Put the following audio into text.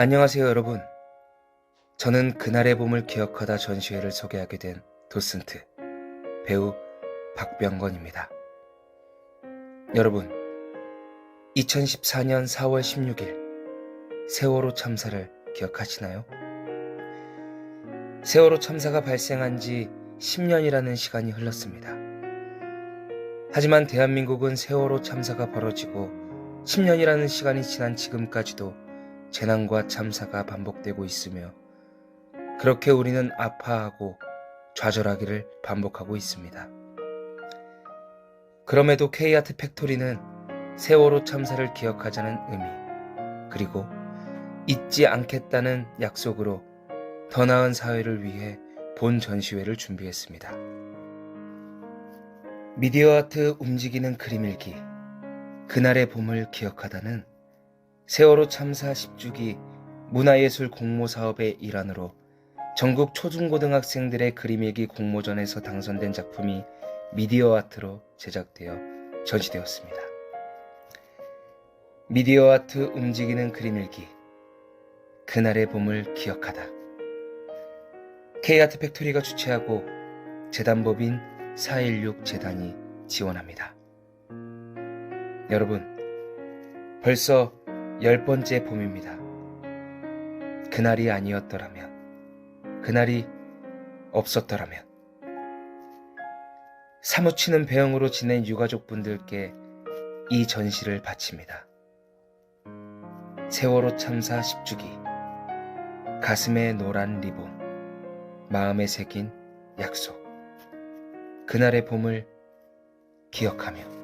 안녕하세요, 여러분. 저는 그날의 봄을 기억하다 전시회를 소개하게 된 도슨트, 배우 박병건입니다. 여러분, 2014년 4월 16일, 세월호 참사를 기억하시나요? 세월호 참사가 발생한 지 10년이라는 시간이 흘렀습니다. 하지만 대한민국은 세월호 참사가 벌어지고 10년이라는 시간이 지난 지금까지도 재난과 참사가 반복되고 있으며 그렇게 우리는 아파하고 좌절하기를 반복하고 있습니다. 그럼에도 K아트 팩토리는 세월호 참사를 기억하자는 의미 그리고 잊지 않겠다는 약속으로 더 나은 사회를 위해 본 전시회를 준비했습니다. 미디어 아트 움직이는 그림 일기 그날의 봄을 기억하다는 세월호 참사 10주기 문화예술 공모 사업의 일환으로 전국 초중고등학생들의 그림일기 공모전에서 당선된 작품이 미디어 아트로 제작되어 전시되었습니다. 미디어 아트 움직이는 그림일기 그날의 봄을 기억하다 K아트 팩토리가 주최하고 재단법인 416 재단이 지원합니다. 여러분, 벌써 열 번째 봄입니다. 그날이 아니었더라면, 그날이 없었더라면, 사무치는 배영으로 지낸 유가족분들께 이 전시를 바칩니다. 세월호 참사 10주기, 가슴에 노란 리본, 마음에 새긴 약속, 그날의 봄을 기억하며,